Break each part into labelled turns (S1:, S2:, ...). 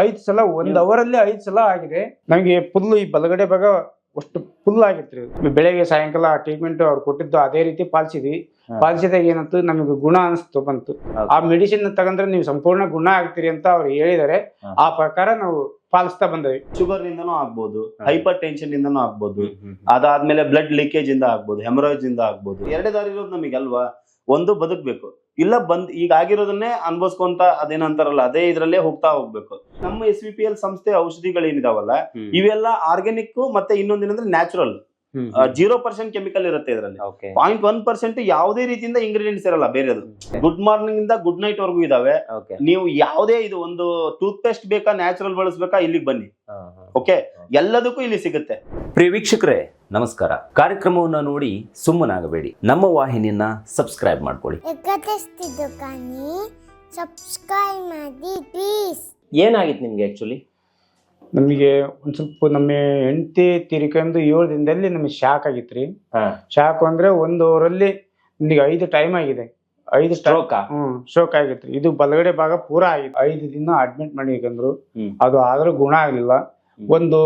S1: ಐದ್ ಸಲ ಒಂದ್ ಅವರಲ್ಲಿ ಐದ್ ಸಲ ಆಗಿದೆ. ನಮಗೆ ಫುಲ್ ಈ ಬಲಗಡೆ ಭಾಗ ಅಷ್ಟು ಫುಲ್ ಆಗಿತ್ತು ಬೆಳಗ್ಗೆ ಸಾಯಂಕಾಲ ಟ್ರೀಟ್ಮೆಂಟ್ ಅವ್ರು ಕೊಟ್ಟಿದ್ದು ಅದೇ ರೀತಿ ಪಾಲಿಸಿದ್ವಿ. ಪಾಲಿಸಿದಾಗ ಏನಂತ? ನಮಗೆ ಗುಣ ಅನಿಸ್ತು ಬಂತು. ಆ ಮೆಡಿಸಿನ್ ತಗೊಂಡ್ರೆ ನೀವು ಸಂಪೂರ್ಣ ಗುಣ ಆಗ್ತೀರಿ ಅಂತ ಅವ್ರು ಹೇಳಿದ್ದಾರೆ ಆ ಪ್ರಕಾರ ನಾವು ಪಾಲಿಸ್ತಾ ಬಂದವಿ.
S2: ಶುಗರ್ ನಿಂದನೂ ಆಗ್ಬೋದು ಹೈಪರ್ ಟೆನ್ಷನ್ ಇಂದನೂ ಆಗ್ಬೋದು ಅದಾದ್ಮೇಲೆ ಬ್ಲಡ್ ಲೀಕೇಜ್ ಇಂದ ಆಗ್ಬೋದು ಹೆಮರಾಯ್ಸ್ ಇಂದ ಆಗ್ಬೋದು. ಎರಡೇ ದಾರಿ ಇರೋದು ನಮಗೆ ಅಲ್ವಾ? ಒಂದು ಬದುಕ್ಬೇಕು. ಇಲ್ಲ ಬಂದ್ ಈಗ ಆಗಿರೋದನ್ನೇ ಅನ್ಭವಿಸ್ಕೊಂತ ಅದೇನಂತಾರಲ್ಲ ಅದೇ ಇದ್ರಲ್ಲೇ ಹೋಗ್ತಾ ಹೋಗ್ಬೇಕು. ನಮ್ಮ ಎಸ್ ವಿ ಪಿ ಎಲ್ ಸಂಸ್ಥೆ ಔಷಧಿಗಳೇನಿದಾವಲ್ಲ ಇವೆಲ್ಲ ಆರ್ಗ್ಯಾನಿಕ್ ಮತ್ತೆ ಇನ್ನೊಂದೇನಂದ್ರೆ ನ್ಯಾಚುರಲ್ ಜೀರೋ ಪರ್ಸೆಂಟ್ ಕೆಮಿಕಲ್ ಇರುತ್ತೆ ಇದರಲ್ಲಿ. ಪಾಯಿಂಟ್ ಒನ್ ಪರ್ಸೆಂಟ್ ಯಾವುದೇ ರೀತಿಯಿಂದ ಇಂಗ್ರೀಡಿಯೆಂಟ್ಸ್ ಇರಲ್ಲ ಬೇರೆದು. ಗುಡ್ ಮಾರ್ನಿಂಗ್ ಇಂದ ಗುಡ್ ನೈಟ್ ವರೆಗೂ ಇದಾವೆ.
S3: ಓಕೆ
S2: ನೀವು ಯಾವುದೇ ಇದು ಒಂದು ಟೂತ್ ಪೇಸ್ಟ್ ಬೇಕಾ ನ್ಯಾಚುರಲ್ ಬಳಸ್ಬೇಕಾ ಇಲ್ಲಿಗೆ ಬನ್ನಿ. ಓಕೆ ಎಲ್ಲದಕ್ಕೂ ಇಲ್ಲಿ ಸಿಗುತ್ತೆ.
S3: ಪ್ರಿಯ ವೀಕ್ಷಕರೇ ನಮಸ್ಕಾರ. ಕಾರ್ಯಕ್ರಮವನ್ನು ನೋಡಿ ಸುಮ್ಮನಾಗಬೇಡಿ. ನಮ್ಮ ವಾಹಿನಿಯನ್ನ ಸಬ್ಸ್ಕ್ರೈಬ್ ಮಾಡ್ಕೊಳ್ಳಿ.
S4: ಸಬ್ಸ್ಕ್ರೈಬ್ ಮಾಡಿ ಪ್ಲೀಸ್
S3: ಏನಾಗಿತ್ತು ನಿಮ್ಗೆ ಆಕ್ಚುಲಿ
S1: ನಮಗೆ ಒಂದ್ ಸ್ವಲ್ಪ ನಮ್ಮ ಹೆಂಡತಿ ತೀರಿಕೊಂಡು ಏಳು ದಿನದಲ್ಲಿ ನಮಗೆ ಶಾಕ್ ರೀ.
S3: ಹಾ.
S1: ಶಾಕ್ ಅಂದ್ರೆ ಒಂದು ಅವರಲ್ಲಿ ನನಗೆ ಐದು ಟೈಮ್ ಆಗಿದೆ. ಐದು ಸ್ಟ್ರೋಕ್ ಹ್ಮ್ ಸ್ಟ್ರೋಕ್ ಆಗಿತ್ತು ಇದು ಬಲಗಡೆ ಭಾಗ ಪೂರಾ ಆಗಿತ್ತು. ಐದು ದಿನ ಅಡ್ಮಿಟ್ ಮಾಡಿಕಂದ್ರು
S3: ಹ್ಮ್.
S1: ಅದು ಆದ್ರೂ ಗುಣ ಆಗ್ಲಿಲ್ಲ. ಒಂದು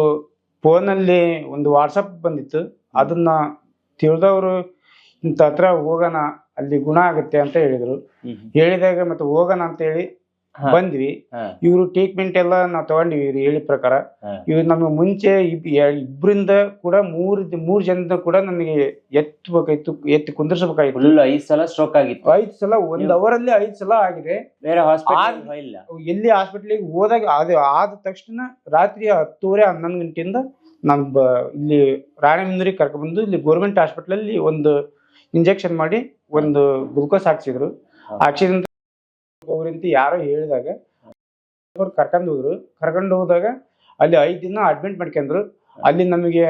S1: ಫೋನಲ್ಲಿ ಒಂದು ವಾಟ್ಸಪ್ ಬಂದಿತ್ತು. ಅದನ್ನ ತಿಳಿದವರು ಇಂಥ ಹತ್ರ ಹೋಗೋಣ ಅಲ್ಲಿ ಗುಣ ಆಗುತ್ತೆ ಅಂತ ಹೇಳಿದ್ರು. ಹೇಳಿದಾಗ ಮತ್ತೆ ಹೋಗೋಣ ಅಂತ ಹೇಳಿ. ಬಂದ್ವಿ. ಇವ್ರು ಟ್ರೀಟ್ಮೆಂಟ್ ಎಲ್ಲ ನಾವು ತಗೊಂಡಿವಿ ಇವ್ರು ಹೇಳಿದ ಪ್ರಕಾರ. ಇವ್ರು ನಮಗೆ ಮುಂಚೆ ಇಬ್- ಎ- ಇಬ್ರಿಂದ ಕೂಡ ಮೂರ್ ಮೂರ್ ಜನದ ಕೂಡ ನನಗೆ ಎತ್ತಬೇಕಾಯ್ತು ಎತ್ತಿ ಕುಂದಿರ್ಸ್ಬೇಕಾಯ್ತು.
S3: ಫುಲ್ ಐದ್ ಸಲ ಸ್ಟ್ರೋಕ್ ಆಗಿತ್ತು.
S1: ಐದ್ ಸಲ ಒಂದ್ ಅವರಲ್ಲಿ ಐದ್ ಸಲ ಆಗಿದೆ.
S3: ಬೇರೆ ಹಾಸ್ಪಿಟಲ್ ಇಲ್ಲ
S1: ಎಲ್ಲಿ ಹಾಸ್ಪಿಟ್ಲಿಗೆ ಹೋದಾಗ ಅದು ಆದ ತಕ್ಷಣ ರಾತ್ರಿ ಹತ್ತೂವರೆ ಹನ್ನೊಂದು ಗಂಟೆಯಿಂದ ನಮ್ ಬ ಇಲ್ಲಿ ರಾಣೆಬೆನ್ನೂರಿಗೆ ಕರ್ಕೊಂಡ್ಬಂದು ಇಲ್ಲಿ ಗೌರ್ಮೆಂಟ್ ಹಾಸ್ಪಿಟ್ಲಲ್ಲಿ ಒಂದು ಇಂಜೆಕ್ಷನ್ ಮಾಡಿ ಒಂದು ಗ್ಲುಕೋಸ್ ಹಾಕ್ಸಿದ್ರು.
S3: ಹಾ.
S1: ಅವರಿಂತ ಯಾರೋ ಹೇಳಿದಾಗ ಅವ್ರು ಕರ್ಕೊಂಡು ಹೋದ್ರು. ಕರ್ಕೊಂಡು ಹೋದಾಗ ಅಲ್ಲಿ ಐದು ದಿನ ಅಡ್ಮಿಟ್ ಮಾಡ್ಕೊಂಡ್ರು. ಅಲ್ಲಿ ನಮಗೆ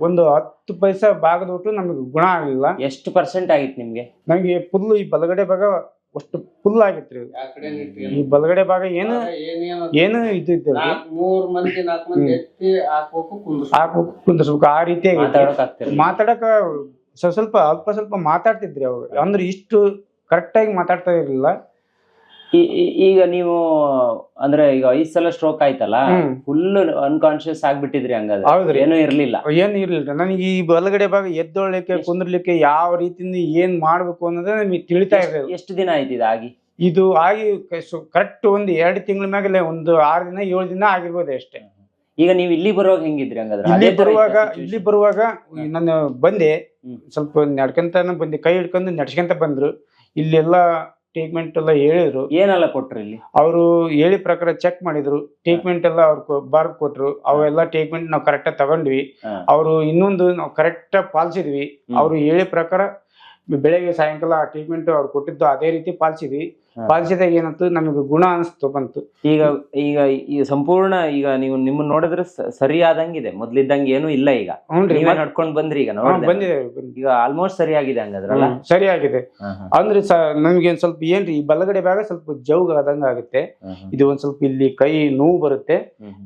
S1: ಒಂದು ಹತ್ತು ಪೈಸ ಭಾಗದ ಒಟ್ಟು ನಮಗೆ ಗುಣ ಆಗಲಿಲ್ಲ.
S3: ಎಷ್ಟು ಪರ್ಸೆಂಟ್ ಆಗಿತ್ತು ನಿಮ್ಗೆ?
S1: ನಮಗೆ ಫುಲ್ ಈ ಬಲಗಡೆ ಭಾಗ ಅಷ್ಟು ಫುಲ್ ಆಗಿತ್ರಿ ಈ ಬಲಗಡೆ ಭಾಗ ಏನು ಏನು ಇದು ಇದ್ದಿಲ್ಲ.
S5: ಹಾಕ್ಬೇಕು ಕುಂದ್ರಿಸ್ಬೇಕು.
S1: ಆ ರೀತಿ ಆಗೈತಿ.
S3: ಮಾತಾಡೋಕ್
S1: ಸ್ವಲ್ಪ ಸ್ವಲ್ಪ ಅಲ್ಪ ಸ್ವಲ್ಪ ಮಾತಾಡ್ತಿದ್ರಿ ಅವಾಗ. ಅಂದ್ರೆ ಇಷ್ಟು ಕರೆಕ್ಟ್ ಆಗಿ ಮಾತಾಡ್ತಾ ಇರ್ಲಿಲ್ಲ.
S3: ಈಗ ನೀವು ಅಂದ್ರೆ ಈಗ ಐದ್ ಸಲ ಸ್ಟ್ರೋಕ್ ಆಯ್ತಲ್ಲ. ಫುಲ್ ಅನ್ಕಾನ್ಶಿಯಸ್ ಆಗ್ಬಿಟ್ಟಿದ್ರಿ ಹಂಗಾದ್ರೆ. ಏನೂ ಇರ್ಲಿಲ್ಲ.
S1: ಏನು ಇರ್ಲಿಲ್ಲ. ನನಗೆ ಈ ಬಲಗಡೆ ಭಾಗ ಎದ್ದೊಳ್ಲಿಕ್ಕೆ ಕುಂದ್ರಲಿಕ್ಕೆ ಯಾವ ರೀತಿಯಿಂದ ಏನ್ ಮಾಡ್ಬೇಕು ಅನ್ನೋದೇ ನಮಗೆ ತಿಳಿತಾ ಇರಲಿಲ್ಲ.
S3: ಎಷ್ಟು ದಿನ ಆಯ್ತು ಇದಾಗಿ
S1: ಇದು ಆಗಿ ಕರೆಕ್ಟ್ ಒಂದು ಎರಡು ತಿಂಗಳ ಮ್ಯಾಗಲೇ ಒಂದು ಆರು ದಿನ ಏಳು ದಿನ ಆಗಿರ್ಬೋದು ಅಷ್ಟೇ.
S3: ಈಗ ನೀವು ಇಲ್ಲಿ ಬರುವಾಗ ಹೆಂಗಿದ್ರಿ ಹಂಗಾದ್ರೆ?
S1: ಇಲ್ಲಿ ಬರುವಾಗ ಇಲ್ಲಿ ಬರುವಾಗ ನಾನು ಬಂದೆ. ಸ್ವಲ್ಪ ನಡ್ಕಂತಾನೆ ಬಂದೆ ಕೈ ಹಿಡ್ಕೊಂಡು ನಡ್ಸ್ಕೊಂತ ಬಂದ್ರು. ಇಲ್ಲೆಲ್ಲ ಟ್ರೀಟ್ಮೆಂಟ್ ಎಲ್ಲ ಹೇಳಿದ್ರು.
S3: ಏನೆಲ್ಲ ಕೊಟ್ರು ಇಲ್ಲಿ?
S1: ಅವರು ಹೇಳಿ ಪ್ರಕಾರ ಚೆಕ್ ಮಾಡಿದ್ರು. ಟ್ರೀಟ್ಮೆಂಟ್ ಎಲ್ಲ ಅವ್ರು ಬಾರ್ ಕೊಟ್ರು. ಅವೆಲ್ಲ ಟ್ರೀಟ್ಮೆಂಟ್ ನಾವು ಕರೆಕ್ಟಾಗಿ ತಗೊಂಡ್ವಿ.
S3: ಹಾ.
S1: ಅವರು ಇನ್ನೊಂದು ನಾವು ಕರೆಕ್ಟಾಗಿ ಪಾಲಿಸಿದ್ವಿ.
S3: ಹ್ಮ್.
S1: ಅವರು ಹೇಳಿ ಪ್ರಕಾರ ಬೆಳಗ್ಗೆ ಸಾಯಂಕಾಲ ಟ್ರೀಟ್ಮೆಂಟ್ ಅವ್ರು ಕೊಟ್ಟಿದ್ದು ಅದೇ ರೀತಿ ಪಾಲಿಸಿದ್ವಿ. ಪಾಲಿಸಿದಾಗ ಏನಂತು? ನಮಗೆ ಗುಣ ಅನಿಸ್ತು ಬಂತು.
S3: ಈಗ ಈಗ ಈ ಸಂಪೂರ್ಣ ಈಗ ನೀವು ನಿಮ್ಮ ನೋಡಿದ್ರೆ ಸರಿಯಾದಂಗಿದೆ. ಸರಿ ಆದಂಗಿದೆ ಮೊದ್ಲಿದ್ದಂಗೆ ಏನು ಇಲ್ಲ ಈಗ. ನೀವೇ ನಡ್ಕೊಂಡ್ ಬಂದ್ರಿ ಈಗ
S1: ಬಂದಿದೆ.
S3: ಈಗ ಆಲ್ಮೋಸ್ಟ್ ಸರಿಯಾಗಿದೆ ಹಂಗಾದ್ರಲ್ಲ
S1: ಸರಿಯಾಗಿದೆ. ಅಂದ್ರೆ ನಮ್ಗೆ ಒಂದ್ ಸ್ವಲ್ಪ ಏನ್ರಿ ಈ ಬಲಗಡೆ ಭಾಗ ಸ್ವಲ್ಪ ಜೌಗ್ ಆದಂಗ ಆಗುತ್ತೆ ಇದು ಒಂದ್ ಸ್ವಲ್ಪ ಇಲ್ಲಿ ಕೈ ನೋವು ಬರುತ್ತೆ.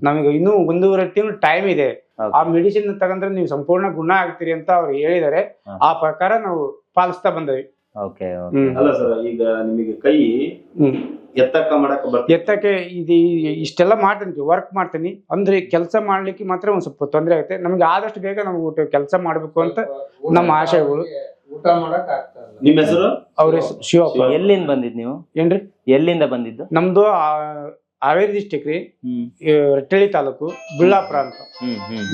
S1: ನಮಗೆ ಇನ್ನೂ ಒಂದೂವರೆ ತಿಂಗಳು ಟೈಮ್ ಇದೆ. ಆ ಮೆಡಿಸಿನ್ ತಗೊಂಡ್ರೆ ನೀವು ಸಂಪೂರ್ಣ ಗುಣ ಆಗ್ತೀರಿ ಅಂತ ಅವ್ರು ಹೇಳಿದ್ದಾರೆ. ಆ ಪ್ರಕಾರ ನಾವು ಪಾಲಿಸ್ತಾ ಬಂದವಿ.
S3: ಓಕೆ.
S2: ಅಲ್ಲ ಸರ್ ಈಗ ನಿಮಗೆ ಕೈ ಎತ್ತಕ್ಕ ಮಾಡಕ್ ಬರ್ತೀವಿ
S1: ಎತ್ತಕ್ಕೆ ಇದು ಇಷ್ಟೆಲ್ಲ ಮಾಡ್ತೀನಿ ವರ್ಕ್ ಮಾಡ್ತೀನಿ. ಅಂದ್ರೆ ಕೆಲಸ ಮಾಡ್ಲಿಕ್ಕೆ ಮಾತ್ರ ಒಂದ್ ಸ್ವಲ್ಪ ತೊಂದರೆ ಆಗುತ್ತೆ. ನಮ್ಗೆ ಆದಷ್ಟು ಬೇಗ ನಮ್ಗೆ ಊಟ ಕೆಲಸ ಮಾಡ್ಬೇಕು ಅಂತ ನಮ್ಮ ಆಶಯಗಳು.
S5: ಊಟ ಮಾಡಕ್
S2: ನಿಮ್ಮ ಹೆಸರು?
S1: ಅವ್ರ ಹೆಸರು ಶಿವಪ್ಪ.
S3: ಎಲ್ಲಿಂದ ಬಂದಿದ್ ನೀವು?
S1: ಏನ್ರಿ?
S3: ಎಲ್ಲಿಂದ ಬಂದಿದ್ದು?
S1: ನಮ್ದು ಆ- ಹಾವೇರಿ ಡಿಸ್ಟಿಕ್ ರೀ. ರಟ್ಟಳ್ಳಿ ತಾಲೂಕು ಬಿಳ್ಳಾಪುರ ಅಂತ.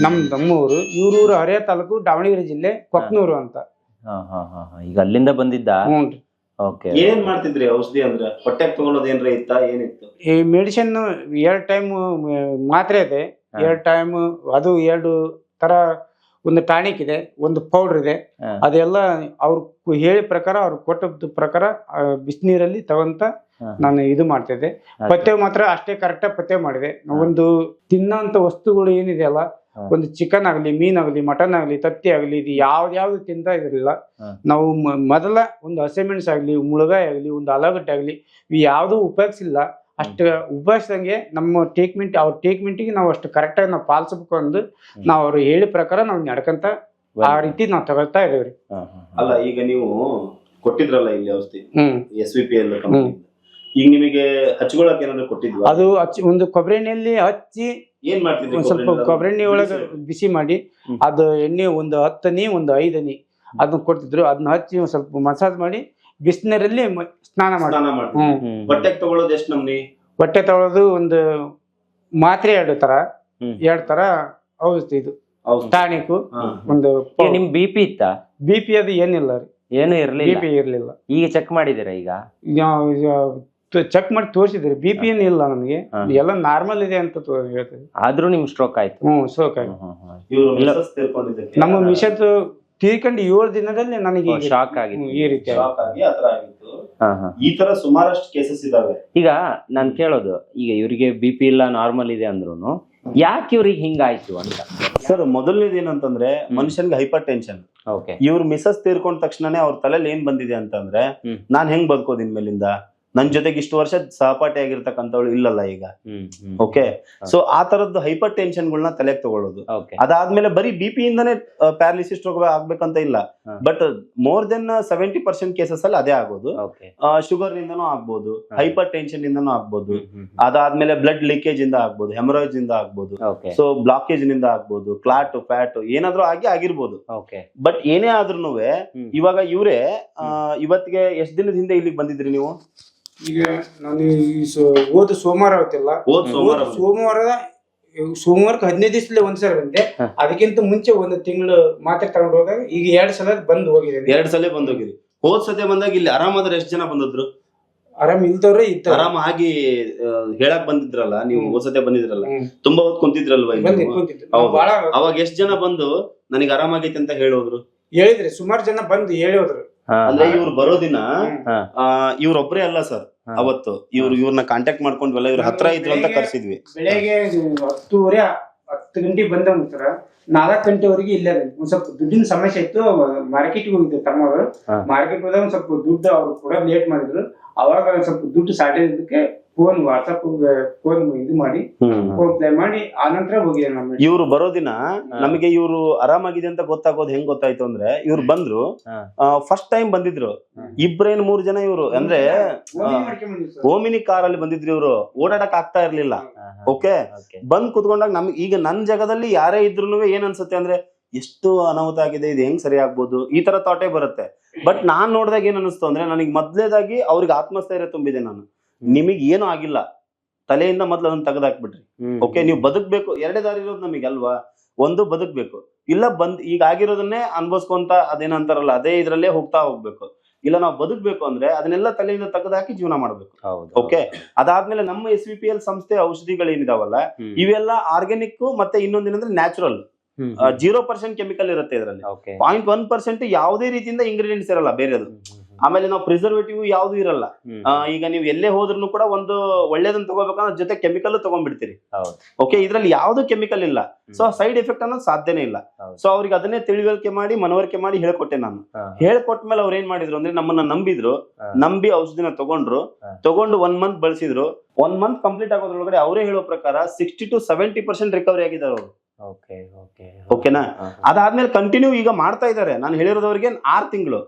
S1: ನಮ್ ನಮ್ಮೂರು ಇವ್ರೂರು ಹರಿಯ ತಾಲೂಕು ದಾವಣಗೆರೆ ಜಿಲ್ಲೆ ಕೊಕ್ನೂರು ಅಂತ.
S3: ಈಗ ಅಲ್ಲಿಂದ ಬಂದಿದ್ದ? ಓಕೆ
S2: ಏನ್ ಮಾಡ್ತಿದ್ರಿ ಔಷಧಿ ಅಂದ್ರೆ? ಹೊಟ್ಟೆ ತಗೊಳ್ಳೋದು ಏನ್ರ ಇತ್ತ? ಏನಿತ್ತು?
S1: ಈ ಮೆಡಿಸಿನ್ ಎರಡ್ ಟೈಮ್ ಮಾತ್ರೆ ಇದೆ. ಎರಡ್ ಟೈಮ್ ಅದು ಎರಡು ತರ ಒಂದು ಟಾನಿಕ್ ಇದೆ ಒಂದು ಪೌಡರ್ ಇದೆ. ಅದೆಲ್ಲ ಅವ್ರು ಹೇಳಿ ಪ್ರಕಾರ ಅವ್ರು ಕೊಟ್ಟದ್ದು ಪ್ರಕಾರ ಬಿಸಿನೀರಲ್ಲಿ ತಗೊಂತ. ನಾನು ಇದು ಮಾಡ್ತಿದ್ದೆ. ಪಥ್ಯ ಮಾತ್ರ ಅಷ್ಟೇ ಕರೆಕ್ಟಾಗಿ ಪಥ್ಯ ಮಾಡಿದೆ. ಒಂದು ತಿನ್ನಂತ ವಸ್ತುಗಳು ಏನಿದೆಯಲ್ಲ. ಒಂದು ಚಿಕನ್ ಆಗಲಿ ಮೀನ್ ಆಗಲಿ ಮಟನ್ ಆಗಲಿ ತತ್ತಿ ಆಗಲಿ ಇದು ಯಾವ್ದು ಯಾವ್ದು ತಿಂತ ಇರಲಿಲ್ಲ ನಾವು ಮೊದಲ ಒಂದು ಹಸಿಮೆಣಸು ಆಗಲಿ ಮುಳುಗಾಯಿ ಆಗಲಿ ಒಂದು ಆಲೂಗಡ್ಡೆ ಆಗಲಿ ಇವು ಯಾವುದೂ ಉಪಯೋಗಿಸಿಲ್ಲ. ಅಷ್ಟು ಉಪಯೋಗಿಸ್ದಂಗೆ ನಮ್ಮ ಟ್ರೀಟ್ಮೆಂಟ್ ಅವ್ರ ಟ್ರೀಟ್ಮೆಂಟಿಗೆ ನಾವು ಅಷ್ಟು ಕರೆಕ್ಟಾಗಿ ನಾವು ಪಾಲಿಸ್ಬೇಕು ಅಂದು ನಾವು ಅವ್ರು ಹೇಳಿದ ಪ್ರಕಾರ ನಾವು ನಡ್ಕಂತ ಆ ರೀತಿ ನಾವು ತಗೊಳ್ತಾ ಇದೇವ್ರಿ.
S2: ಅಲ್ಲ ಈಗ ನೀವು ಕೊಟ್ಟಿದ್ರಲ್ಲ ಇಲ್ಲಿ ಔಷಧಿ ಎಸ್ ವಿ ಪಿ ಎಲ್ ಈಗ ನಿಮಗೆ ಹಚ್ಕೊಳಕ್ ಏನಾದ್ರು ಕೊಟ್ಟಿದ್ವಿ?
S1: ಅದು ಹಚ್ಚಿ ಒಂದು ಕೊಬ್ಬರಿ ಎಣ್ಣೆಯಲ್ಲಿ ಹಚ್ಚಿ
S2: ಏನ್ ಮಾಡ್ತಿದ್ರಿ
S1: ಒಂದ್ ಸ್ವಲ್ಪ
S2: ಕೊಬ್ಬರಿ
S1: ಎಣ್ಣೆ ಒಳಗೆ
S2: ಬಿಸಿ?
S1: ಮಾಡಿ. ಅದು ಎಣ್ಣೆ ಒಂದು ಹತ್ತು ಹನಿ ಒಂದು ಐದನಿ ಅದನ್ನ ಕೊಡ್ತಿದ್ರು. ಅದನ್ನ ಹಚ್ಚಿ ಒಂದ್ ಸ್ವಲ್ಪ ಮಸಾಜ್ ಮಾಡಿ ಬಿಸಿನೀರಲ್ಲಿ ಮ- ಸ್ನಾನ ಮಾಡಿ
S2: ಸ್ನಾನ ಮಾಡ್ತೀವಿ.
S1: ಹ್ಮ್.
S2: ಬಟ್ಟೆಗೆ ತಗೊಳ್ಳೋದು ಎಷ್ಟು ನಮ್ನಿ?
S1: ಬಟ್ಟೆ ತೊಳೆದು ಒಂದು ಮಾತ್ರೆ ಎರಡು ತರ.
S3: ಹ್ಮ್.
S1: ಎರಡು ತರ ಔಷಧಿ ಇದು. ಟಾನಿಕ್
S2: ಹಾ.
S1: ಒಂದು
S3: ಈಗ ನಿಮ್ ಬಿ ಪಿ ಇತ್ತಾ?
S1: ಬಿ ಪಿ ಅದು ಏನಿಲ್ಲ ರೀ.
S3: ಏನು
S1: ಬಿ
S3: ಇರ್ಲಿಲ್ಲ
S1: ಪಿ ಇರ್ಲಿಲ್ಲ.
S3: ಈಗ ಚೆಕ್ ಮಾಡಿದಿರ ಈಗ
S1: ಚೆಕ್ ಮಾಡಿ ತೋರಿಸಿದ್ರಿ ಬಿ ಪಿ ಏನ್ ಇಲ್ಲ
S3: ನಮಗೆ.
S1: ಎಲ್ಲ ನಾರ್ಮಲ್ ಇದೆ ಅಂತ ತೋ- ಹೇಳ್ತಾರೆ.
S3: ಆದ್ರೂ ನಿಮ್ ಸ್ಟ್ರೋಕ್ ಆಯ್ತು.
S1: ಹ್ಮ್ ಸ್ಟ್ರೋಕ್
S3: ಹ್ಮ್, ಹ್ಮ್.
S2: ಇವ್ರು ತೀರ್ಕೊಂಡಿದ್ದಕ್ಕೆ
S1: ನಮ್ಮ ಮಿಷತ್ ತೀರ್ಕೊಂಡು ಏಳು ದಿನದಲ್ಲಿ ನನಗೆ
S3: ಶಾಕ್ ಆಗಿತ್ತು.
S1: ಹ್ಮ್, ಈ ರೀತಿ ಆಯ್ತು.
S2: ಶಾಕ್ ಆಗಿ ಆತರ ಆಗಿತ್ತು.
S3: ಹಾ, ಹಾ.
S2: ಈ ತರ ಸುಮಾರಷ್ಟು ಕೇಸಸ್ ಇದಾವೆ
S3: ಈಗ ನಾನ್ ಕೇಳೋದು ಈಗ ಇವ್ರಿಗೆ ಬಿ ಪಿ ಇಲ್ಲ ನಾರ್ಮಲ್ ಇದೆ ಅಂದ್ರೂ ಯಾಕೆ ಇವ್ರಿಗೆ ಹಿಂಗಾಯ್ತು ಅಂತ?
S2: ಸರ್ ಮೊದಲನೇದು ಏನಂತಂದ್ರೆ ಮನುಷ್ಯನ್ಗೆ ಹೈಪರ್ ಟೆನ್ಷನ್
S3: ಓಕೆ.
S2: ಇವ್ರ ಮಿಸಸ್ ತೀರ್ಕೊಂಡ ತಕ್ಷಣನೇ ಅವ್ರ ತಲೆಯಲ್ಲಿ ಏನ್ ಬಂದಿದೆ ಅಂತಂದ್ರೆ
S3: ಹ್ಮ್.
S2: ನಾನ್ ಹೆಂಗ್ ಬದುಕೋದು ಇನ್ಮೇಲಿಂದ? ನನ್ ಜೊತೆಗೆ ಇಷ್ಟು ವರ್ಷ ಸಹಪಾಠಿ ಆಗಿರ್ತಕ್ಕಂಥವ್ಳು ಇಲ್ಲಲ್ಲ ಈಗ. ಓಕೆ ಸೊ ಆ ತರದ್ದು ಹೈಪರ್ ಟೆನ್ಷನ್ಗಳನ್ನ ತಲೆಗೆ ತಗೊಳ್ಳೋದು. ಅದಾದ್ಮೇಲೆ ಬರೀ ಬಿ ಪಿ ಇಂದಾನೆ ಪ್ಯಾರಾಲಿಸಿಸ್ ಆಗ್ಬೇಕಂತ ಇಲ್ಲ. But more than seventy percent cases ಅಲ್ಲಿ ಅದೇ ಆಗೋದು. ಶುಗರ್ ನಿಂದನೂ ಆಗ್ಬೋದು. ಹೈಪರ್ ಟೆನ್ಷನ್ ಇಂದನೂ ಆಗ್ಬೋದು. ಅದಾದ್ಮೇಲೆ ಬ್ಲಡ್ ಲೀಕೇಜ್ ಇಂದ ಆಗ್ಬೋದು ಹೆಮರಾಯ್ಸ್ ಇಂದ ಆಗ್ಬೋದು. ಸೊ ಬ್ಲಾಕೇಜ್ನಿಂದ ಆಗ್ಬೋದು ಕ್ಲಾಟ್ ಫ್ಯಾಟ್ ಏನಾದ್ರೂ ಆಗಿ ಆಗಿರ್ಬೋದು. ಬಟ್ ಏನೇ ಆದ್ರೂ
S3: ಹ್ಮ್.
S2: ಇವಾಗ ಇವರೇ ಇವತ್ತಿಗೆ ಎಷ್ಟ್ ದಿನದ ಹಿಂದೆ ಇಲ್ಲಿಗೆ ಬಂದಿದ್ರಿ ನೀವು?
S1: ಈಗ ನಾನು ಈ ಸೋ- ಹೋದ ಸೋಮವಾರ ಆಯ್ತಲ್ಲ?
S2: ಹೋದ್ ಸೋಮವಾರ
S1: ಹೋದ ಸೋಮವಾರದ ಸೋಮವಾರಕ್ಕೆ ಹದಿನೈದು ದಿವಸದಲ್ಲಿ ಒಂದ್ಸಲ ಬಂದೆ. ಅದಕ್ಕಿಂತ ಮುಂಚೆ ಒಂದು ತಿಂಗಳು ಮಾತ್ರೆ ತಗೊಂಡು ಹೋದಾಗ ಈಗ ಎರಡ್ ಸಲ ಬಂದು ಹೋಗಿದ್ದೇನೆ.
S2: ಎರಡ್ ಸಲ ಬಂದೋಗಿರಿ ಹೋದ್ ಸತಿ ಬಂದಾಗ ಇಲ್ಲಿ ಆರಾಮಾದ್ರೆ ಎಷ್ಟ್ ಜನ ಬಂದಿದ್ರು?
S1: ಆರಾಮ್ ಇಲ್ದವ್ರೆ ಇತ್ತ
S2: ಆರಾಮ ಆಗಿ ಆ, ಹೇಳಕ್ ಬಂದಿದ್ರಲ್ಲ ನೀವು
S1: ಹ್ಮ್.
S2: ಹೋದ್ ಸತಿ ಬಂದಿದ್ರಲ್ಲ?
S1: ಹ್ಮ್.
S2: ತುಂಬಾ ಹೊತ್ತು ಕುಂತಿದ್ರಲ್ವಾ ಇಲ್ಲಿ
S1: ಬಂದು
S2: ನೀವು?
S1: ಕೂತಿದ್ರು
S2: ಹೌದು.
S1: ಬಹಳ
S2: ಅವಾಗ ಎಷ್ಟ್ ಜನ ಬಂದು ನನಗೆ ಆರಾಮಾಗೈತೆ ಅಂತ ಹೇಳೋದ್ರು?
S1: ಹೇಳಿದ್ರಿ ಸುಮಾರು ಜನ ಬಂದು ಹೇಳೋದ್ರು.
S2: ಅಂದ್ರೆ ಇವ್ರು ಬರೋ ದಿನ ಇವ್ರೊಬ್ರೇ ಅಲ್ಲ ಸರ್ ಅವತ್ತು. ಇವ್ರು ಇವ್ರನ್ನ ಕಾಂಟ್ಯಾಕ್ಟ್ ಮಾಡ್ಕೊಂಡ್ವಲ್ಲ ಇವ್ರ ಹತ್ರ ಇದ್ರು ಅಂತ ಕರ್ಸಿದ್ವಿ.
S1: ಬೆಳಗ್ಗೆ ಹತ್ತುವರೆ ಹತ್ತು ಗಂಟೆಗೆ ಬಂದ ನಂತರ ನಾಲ್ಕು ಗಂಟೆವರೆಗೆ ಇಲ್ಲೇ. ಒಂದ್ ಸ್ವಲ್ಪ ದುಡ್ಡಿನ ಸಮಸ್ಯೆ ಇತ್ತು. ಮಾರ್ಕೆಟ್ಗೆ ಹೋಗಿದ್ದೆ ತಮ್ಮವರು. ಮಾರ್ಕೆಟ್ ಹೋದಾಗ ಒಂದ್ ಸ್ವಲ್ಪ ದುಡ್ಡು ಅವ್ರು ಕೂಡ ಲೇಟ್ ಮಾಡಿದ್ರು. ಅವಾಗ ಒಂದ್ ಸ್ವಲ್ಪ ದುಡ್ಡು ಸಾಟಿದ್ದಕ್ಕೆ ಫೋನ್ ವಾಟ್ಸಪ್ ಫೋನ್ ಇದು ಮಾಡಿ ಫೋನ್ ಪ್ಲೇ ಮಾಡಿ ಆನಂತರ ಹೋಗಿದೆ ನಮ್ಮ
S2: ಇವ್ರು ಬರೋ ದಿನ ನಮಗೆ ಇವ್ರು ಆರಾಮಾಗಿದೆ ಅಂತ ಗೊತ್ತಾಗೋದು ಹೆಂಗ್ ಗೊತ್ತಾಯ್ತು ಅಂದ್ರೆ ಇವ್ರು ಬಂದ್ರು
S3: ಹಾ.
S2: ಫಸ್ಟ್ ಟೈಮ್ ಬಂದಿದ್ರು. ಇಬ್ರೇನ್ ಮೂರ್ ಜನ ಇವ್ರು. ಅಂದ್ರೆ. ಓಮಿನಿ ಕಾರ್ ಅಲ್ಲಿ ಬಂದಿದ್ರು ಇವ್ರು. ಓಡಾಡಕ್ ಆಗ್ತಾ ಇರ್ಲಿಲ್ಲ. ಓಕೆ
S3: ಓಕೆ
S2: ಬಂದ್ ಕುತ್ಕೊಂಡಾಗ ನಮ್ ಈಗ ನನ್ ಜಾಗದಲ್ಲಿ ಯಾರೇ ಇದ್ರು ಏನ್ ಅನ್ಸುತ್ತೆ ಅಂದ್ರೆ ಎಷ್ಟು ಅನಾಹುತ ಆಗಿದೆ ಇದು ಹೆಂಗ್ ಸರಿ ಆಗ್ಬೋದು? ಈ ತರ ತಾಟೇ ಬರುತ್ತೆ. ಬಟ್ ನಾನ್ ನೋಡಿದಾಗ ಏನ್ ಅನಿಸ್ತು ಅಂದ್ರೆ ನನಗೆ ಮೊದ್ಲೇದಾಗಿ ಅವ್ರಿಗೆ ಆತ್ಮಸ್ಥೈರ್ಯ ತುಂಬಿದೆ ನಾನು. ನಿಮಗೆ ಏನು ಆಗಿಲ್ಲ. ತಲೆಯಿಂದ ಮೊದ್ಲು ಅದನ್ನ ತೆಗೆದಾಕ್ಬಿಟ್ರಿ. ಓಕೆ ನೀವು ಬದುಕ್ಬೇಕು. ಎರಡೇ ದಾರಿ ಇರೋದು ನಮಗೆ ಅಲ್ವಾ? ಒಂದು ಬದುಕ್ಬೇಕು. ಇಲ್ಲ ಬಂದ್ ಈಗ ಆಗಿರೋದನ್ನೇ ಅನ್ಭವಿಸ್ಕೊಂತ ಅದೇನಂತಾರಲ್ಲ ಅದೇ ಇದ್ರಲ್ಲೇ ಹೋಗ್ತಾ ಹೋಗ್ಬೇಕು. ಇಲ್ಲ ನಾವು ಬದುಕ್ಬೇಕು ಅಂದ್ರೆ ಅದನ್ನೆಲ್ಲ ತಲೆಯಿಂದ ತೆಗೆದಾಕಿ ಜೀವನ ಮಾಡ್ಬೇಕು. ಓಕೆ ಅದಾದ್ಮೇಲೆ ನಮ್ಮ ಎಸ್ ವಿ ಪಿ ಎಲ್ ಸಂಸ್ಥೆ ಔಷಧಿಗಳೇನಿದಾವಲ್ಲ
S3: ಏನಿದಾವಲ್ಲ
S2: ಇವೆಲ್ಲ ಆರ್ಗ್ಯಾನಿಕ್ ಮತ್ತೆ ಇನ್ನೊಂದೇನಂದ್ರೆ ನ್ಯಾಚುರಲ್. ಜೀರೋ ಪರ್ಸೆಂಟ್ ಕೆಮಿಕಲ್ ಇರುತ್ತೆ ಇದರಲ್ಲಿ. ಪಾಯಿಂಟ್ ಒನ್ ಪರ್ಸೆಂಟ್ ಯಾವುದೇ ರೀತಿಯಿಂದ ಇಂಗ್ರೀಡಿಯೆಂಟ್ಸ್ ಇರಲ್ಲ ಬೇರೆದು. ಆಮೇಲೆ ನಾವು ಪ್ರಿಸರ್ವೇಟಿವ್ ಯಾವ್ದು ಇರಲ್ಲ. ಈಗ ನೀವು ಎಲ್ಲೇ ಹೋದ್ರು ಕೂಡ ಒಂದು ಒಳ್ಳೇದನ್ನ ತಗೋಬೇಕಂದ್ರೆ ಜೊತೆ ಕೆಮಿಕಲ್ ತಗೊಂಡ್ಬಿಡ್ತೀರಿ. ಓಕೆ ಇದ್ರಲ್ಲಿ ಯಾವ್ದು ಕೆಮಿಕಲ್ ಇಲ್ಲ. ಸೊ ಸೈಡ್ ಎಫೆಕ್ಟ್ ಅನ್ನೋದು ಸಾಧ್ಯನೇ ಇಲ್ಲ. ಸೊ ಅವ್ರಿಗೆ ಅದನ್ನೇ ತಿಳಿವಳಿಕೆ ಮಾಡಿ ಮನವರಿಕೆ ಮಾಡಿ ಹೇಳ್ಕೊಟ್ಟೆ ನಾನು.
S3: ಹೇಳ್ಕೊಟ್ಮೇಲೆ
S2: ಹೇಳ್ಕೊಟ್ಟ ಮೇಲೆ ಅವ್ರು ಏನ್ ಮಾಡಿದ್ರು ಅಂದ್ರೆ ನಮ್ಮನ್ನ ನಂಬಿದ್ರು ನಂಬಿ ಔಷಧಿನ ತಗೊಂಡ್ರು ತಗೊಂಡು ಒನ್ ಮಂತ್ ಬಳಸಿದ್ರು. ಒನ್ ಮಂತ್ ಕಂಪ್ಲೀಟ್ ಆಗೋದ್ರೊಳಗಡೆ ಅವರೇ ಹೇಳೋ ಪ್ರಕಾರ sixty to seventy percent recovery ಆಗಿದ್ದಾರೆ ಅವರು.
S3: ಓಕೆ ಓಕೆ
S2: ಓಕೆನಾ ಅದಾದ್ಮೇಲೆ ಕಂಟಿನ್ಯೂ ಈಗ ಮಾಡ್ತಾ ಇದ್ದಾರೆ. ನಾನು ಹೇಳಿರೋದವ್ರಿಗೆ ಆರ್ ತಿಂಗಳು.